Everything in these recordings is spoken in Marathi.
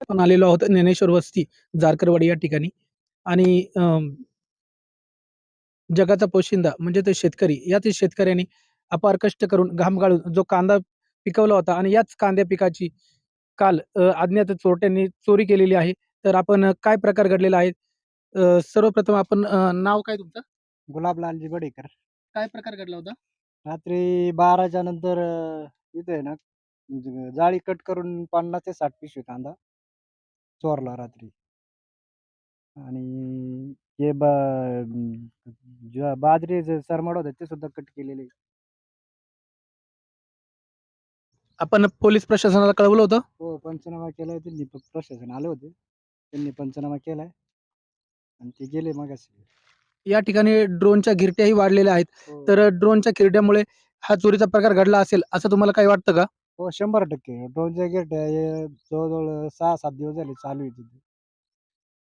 आपण आलेलो आहोत ज्ञानेश्वर वस्ती जारकरवाडी या ठिकाणी. आणि जगाचा पोशिंदा म्हणजे ते शेतकरी. याच शेतकऱ्यांनी अपार कष्ट करून घाम गाळून जो कांदा पिकवला होता आणि याच कांद्या पिकाची काल अज्ञात चोरट्यांनी चोरी केलेली आहे. तर आपण काय प्रकार घडलेला आहे? सर्वप्रथम आपण नाव काय तुमचं? गुलाबलालजी बडेकर. काय प्रकार घडला होता? रात्री बाराच्या नंतर इथं ना ज- जाळी कट करून पन्नास ते साठ पिशवी कांदा. चोरला रात्री. आणि हे ब बाजरी जे सरमाड होते ते सुद्धा कट केलेले. आपण पोलीस प्रशासनाला कळवलं होतं? हो पंचनामा केलाय त्यांनी. प- प्रशासन आले होते. त्यांनी पंचनामा केलाय. आणि ते गेले मागाशी. या ठिकाणी ड्रोनच्या गिरट्याही वाढलेल्या आहेत. हो. तर ड्रोनच्या गिरट्यामुळे हा चोरीचा प्रकार घडला असेल असं तुम्हाला काही वाटतं का? हो शंभर टक्के. ड्रोनच्या गेट हे जवळजवळ सहा सात दिवस झाले चालू आहे तिथे.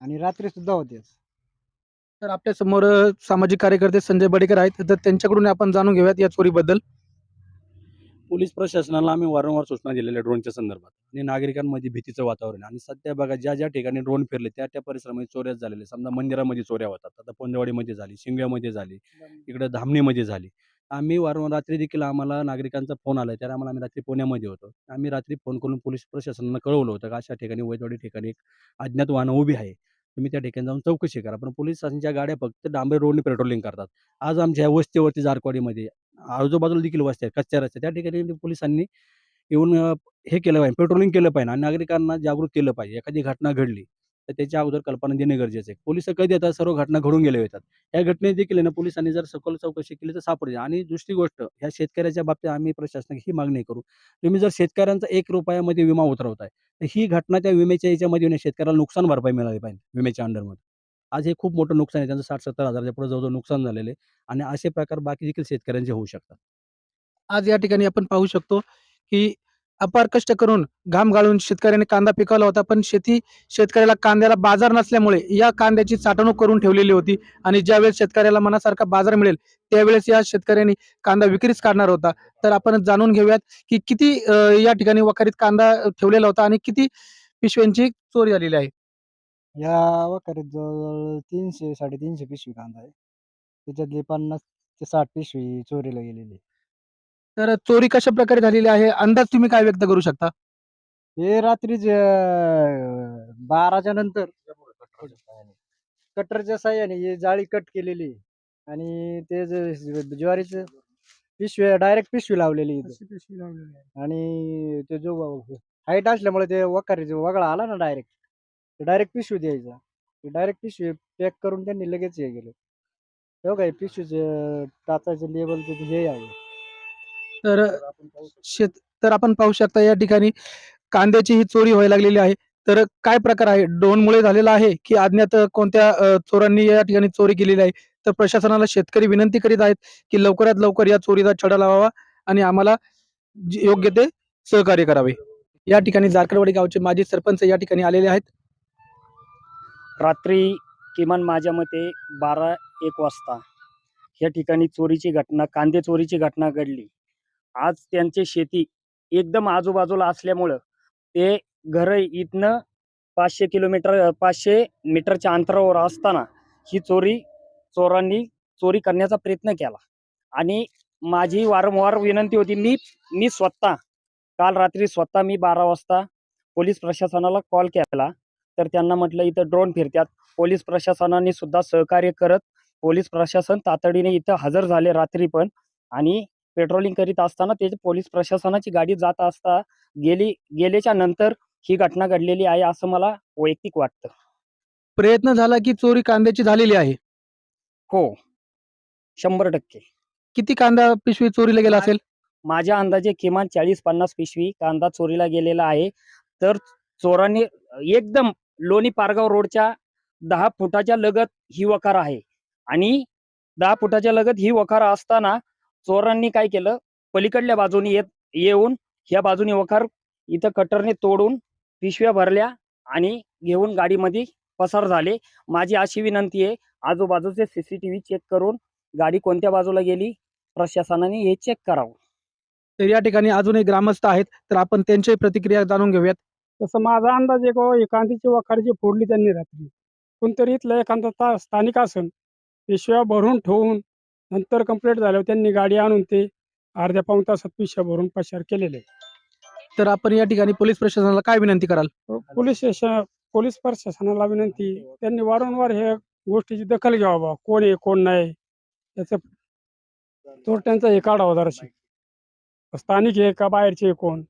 आणि रात्री सुद्धा होतेच तर आपल्यासमोर सामाजिक कार्यकर्ते संजय बडेकर आहेत. तर त्यांच्याकडून आपण जाणून घेऊयात या चोरीबद्दल. पोलीस प्रशासनाला आम्ही वारंवार सूचना दिलेल्या ड्रोनच्या संदर्भात. आणि नागरिकांमध्ये भीतीचं वातावरण आहे. आणि सध्या बघा ज्या ज्या ठिकाणी ड्रोन फिरले त्या त्या परिसरामध्ये चोऱ्याच झालेल्या समजा मंदिरामध्ये चोऱ्या होतात. आता पोंदेवाडीमध्ये झाली शिंग्यामध्ये झाली इकडं धामणीमध्ये झाली. आम्ही वारंवार रात्री देखील आम्हाला नागरिकांचा फोन आला त्याला आम्हाला आम्ही रात्री पुण्यामध्ये होतो. आम्ही रात्री फोन करून पोलीस प्रशासनाला कळवलं होतं का अशा ठिकाणी वैदवाडी ठिकाणी एक अज्ञात वाहनं उभी आहे. तुम्ही त्या ठिकाणी जाऊन चौकशी करा. पण पोलिसांच्या गाड्या फक्त डांबरे रोडने पेट्रोलिंग करतात. आज आमच्या वस्तीवरती जारकवाडीमध्ये आजूबाजूला देखील वस्ती आहेत कच्च्या रस्त्या त्या ठिकाणी पोलिसांनी येऊन हे केलं पाहिजे पेट्रोलिंग केलं पाहिजे आणि नागरिकांना जागृत केलं पाहिजे. एखादी घटना घडली तर त्याच्या अगोदर कल्पना देणे गरजेचं आहे. पोलीस कधी येतात सर्व घटना घडून गेल्या येतात. या घटने देखील ना पोलिसांनी जर सखोल चौकशी केली तर सापडली आणि दुसरी गोष्ट ह्या शेतकऱ्याच्या बाबतीत आम्ही प्रशासनाक ही मागणी करू. तुम्ही जर शेतकऱ्यांचा एक रुपयामध्ये विमा उतरवताय तर ही घटना त्या विम्याच्या याच्यामध्ये येऊन शेतकऱ्याला नुकसान भरपाई मिळाली पाहिजे विम्याच्या अंडरमध्ये. आज हे खूप मोठं नुकसान आहे. त्यांचं साठ सत्तर हजारच्या पुढे जवळजवळ नुकसान झालेले आहे. आणि असे प्रकार बाकी देखील शेतकऱ्यांचे होऊ शकतात. आज या ठिकाणी आपण पाहू शकतो की अपार कष्ट करून घाम गाळून शेतकऱ्याने कांदा पिकवला होता. पण शेती शेतकऱ्याला कांद्याला बाजार नसल्यामुळे या कांद्याची साठवणूक करून ठेवलेली होती आणि ज्यावेळेस शेतकऱ्याला मनासारखा बाजार मिळेल त्यावेळेस या शेतकऱ्यांनी कांदा विक्रीच काढणार होता. तर आपण जाणून घेऊयात की किती या ठिकाणी वखारीत कांदा ठेवलेला होता आणि किती पिशव्यांची चोरी झालेली आहे? या वखारीत जवळजवळ तीनशे साडेतीनशे पिशवी कांदा आहे. त्याच्यातली पन्नास ते साठ पिशवी चोरीला गेलेली तर चोरी कशा प्रकारे झालेली आहे? अंदाज तुम्ही काय व्यक्त करू शकता? हे रात्रीचे अं, बाराच्या नंतर कटरच्या साह्याने हे जाळी कट केलेली. आणि ते जे ज्वारीचं पिशवी डायरेक्ट पिशवी लावलेली इथं. आणि ते जो हाईट असल्यामुळे ते वखारी जो वगळा आला ना डायरेक्ट डायरेक्ट पिशवी द्यायचा. डायरेक्ट पिशवी पॅक करून त्यांनी लगेच हे गेले हो काय पिशवीचे टाचाचे लेवलचे हे आहे. तर शेत तर आपण पाहू शकता या ठिकाणी कांद्याची ही चोरी व्हायला लागलेली आहे. तर काय प्रकार आहे? ड्रोनमुळे झालेला आहे की अज्ञात कोणत्या चोरांनी या ठिकाणी चोरी केलेली आहे? तर प्रशासनाला शेतकरी विनंती करीत आहेत की लवकरात लवकर या चोरीचा छडा लावावा आणि आम्हाला योग्य ते सहकार्य करावे. या ठिकाणी जारकरवाडी गावचे माजी सरपंच या ठिकाणी आलेले आहेत. रात्री किमान माझ्या मते बारा एक वाजता या ठिकाणी चोरीची घटना कांदे चोरीची घटना घडली. आज त्यांची शेती एकदम आजूबाजूला असल्यामुळं ते घर इथनं पाचशे किलोमीटर पाचशे मीटरच्या अंतरावर असताना ही चोरी चोरांनी चोरी करण्याचा प्रयत्न केला. आणि माझी वारंवार विनंती होती मी मी स्वतः काल रात्री स्वतः मी बारा वाजता पोलीस प्रशासनाला कॉल केला. तर त्यांना म्हटलं इथं ड्रोन फिरतात पोलीस प्रशासनाने सुद्धा सहकार्य करत पोलीस प्रशासन तातडीने इथं हजर झाले रात्री पण. आणि पेट्रोलिंग करीत असताना ते पोलीस प्रशासनाची गाडी जात असता गेली गेल्याच्यानंतर ही घटना घडलेली आहे असं मला वैयक्तिक वाटतं. प्रयत्न झाला की चोरी कांद्याची झालेली आहे? हो. शंभर टक्के. किती कांदा पिशवी चोरीला गेला असेल? माझ्या अंदाजे किमान चाळीस पन्नास पिशवी कांदा चोरीला गेलेला आहे. तर चोरांनी एकदम लोणी पारगाव रोडच्या दहा फुटाच्या लगत ही वखार आहे. आणि दहा फुटाच्या लगत ही वखार असताना चोरांनी काय केलं? पलीकडल्या बाजूने येत येऊन ह्या बाजूने वखार इथं कटरने तोडून पिशव्या भरल्या आणि घेऊन गाडीमध्ये पसार झाले. माझी अशी विनंती आहे आजूबाजूचे सीसीटीव्ही चेक करून गाडी कोणत्या बाजूला गेली प्रशासनाने हे चेक करावं. तर या ठिकाणी अजूनही ग्रामस्थ आहेत तर आपण त्यांची प्रतिक्रिया जाणून घेऊयात. तसं माझा अंदाज आहे का बाबा ही कांद्याची वखारीची फोडली त्यांनी रात्री कोणतरी इथलं एखादा स्थानिक असन पिशव्या भरून ठेवून नंतर कंप्लीट झाल्यावर त्यांनी गाडी आणून ते अर्ध्या पाऊण तासात पिशव्या भरून पसार केलेले. तर आपण या ठिकाणी पोलीस प्रशासनाला काय विनंती कराल? पोलीस स्टेशन पोलीस प्रशासनाला विनंती त्यांनी वारंवार हे गोष्टीची दखल घ्यावा बा कोण आहे कोण नाही त्याचं चोरट्यांचा हे काढावा जराशी. स्थानिक आहे का बाहेरचे कोण?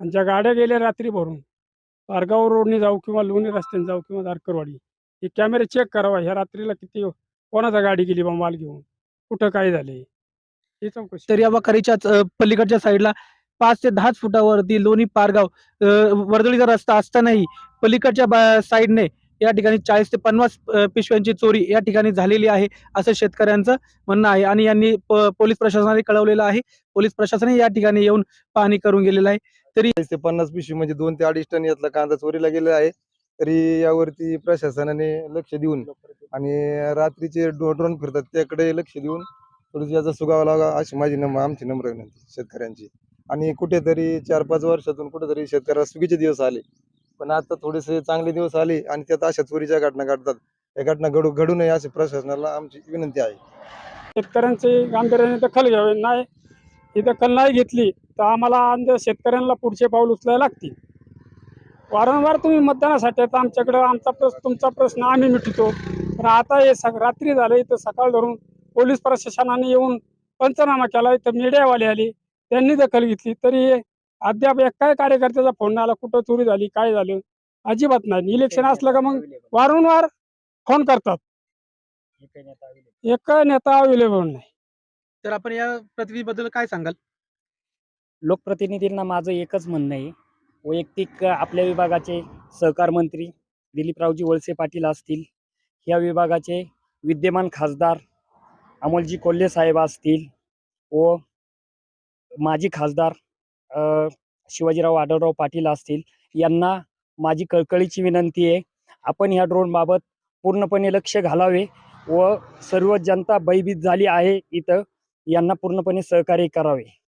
आणि ज्या गाड्या गेल्या रात्री भरून पारगाव रोडने जाऊ किंवा लोणी रस्त्याने जाऊ किंवा दारकरवाडी हे कॅमेरे चेक करावा. ह्या रात्रीला किती कोणाचा गाडी गेली बा माल घेऊन? कुठं काय झाले? हे चौकशी तर या वखारीच्या अ, पलीकडच्या साईडला पाच ते दहाच फुटावरती लोणी पारगाव अ, वर्दळीचा रस्ता असतानाही पलीकडच्या बा- साईडने या ठिकाणी चाळीस ते पन्नास अ, पिशव्यांची चोरी या ठिकाणी झालेली आहे असं शेतकऱ्यांचं म्हणणं आहे आणि यांनी प- पोलीस प्रशासनाने कळवलेलं आहे. पोलीस प्रशासनही या ठिकाणी येऊन पाहणी करून गेलेलं आहे. चाळीस ते पन्नास पिशवी म्हणजे दोन ते अडीच टन यातला कांदा चोरीला गेलेला आहे. तरी यावरती प्रशासनाने लक्ष देऊन आणि रात्रीचे ड्रोन फिरतात त्याकडे लक्ष देऊन थोडीशी याचा सुगावा लागा अशी माझी नम आमची नम्र विनंती शेतकऱ्यांची. आणि कुठेतरी चार पाच वर्षातून कुठेतरी शेतकऱ्याला सुगीचे दिवस आले. पण आता थोडेसे चांगले दिवस आले आणि त्यात अशा चोरीच्या घटना घडतात. या घटना घडू घडू नये अशी प्रशासनाला आमची विनंती आहे. शेतकऱ्यांची गांभीर्याने दखल घ्यावी नाही ही दखल नाही घेतली तर आम्हाला आमच्या शेतकऱ्यांना पुढचे पाऊल उचलायला लागतील. वारंवार तुम्ही मतदानासाठी आता आमच्याकडं आमचा प्रश्न तुमचा प्रश्न आम्ही मिटतो पण आता हे सक रात्री झालं इथं सकाळ धरून पोलीस प्रशासनाने येऊन पंचनामा केला. इथं मीडियावाले आले त्यांनी दखल घेतली. तरी अद्याप एक काय कार्यकर्त्याचा फोन आला कुठं चोरी झाली काय झालं अजिबात नाही. इलेक्शन असलं का मग वारंवार फोन करतात. एक नेता अवेलेबल नाही. तर आपण या प्रतिनिधीबद्दल काय सांगाल? लोकप्रतिनिधींना माझं एकच म्हणणं आहे. वैयक्तिक आपल्या विभागाचे सहकार मंत्री दिलीपरावजी वळसे पाटील असतील. ह्या विभागाचे विद्यमान खासदार अमोलजी कोल्हे साहेब असतील व माजी खासदार शिवाजीराव आढळराव पाटील असतील. यांना माझी कळकळीची विनंती आहे आपण ह्या ड्रोनबाबत पूर्णपणे लक्ष घालावे व सर्व जनता भयभीत झाली आहे इथं यांना पूर्णपणे सहकार्य करावे.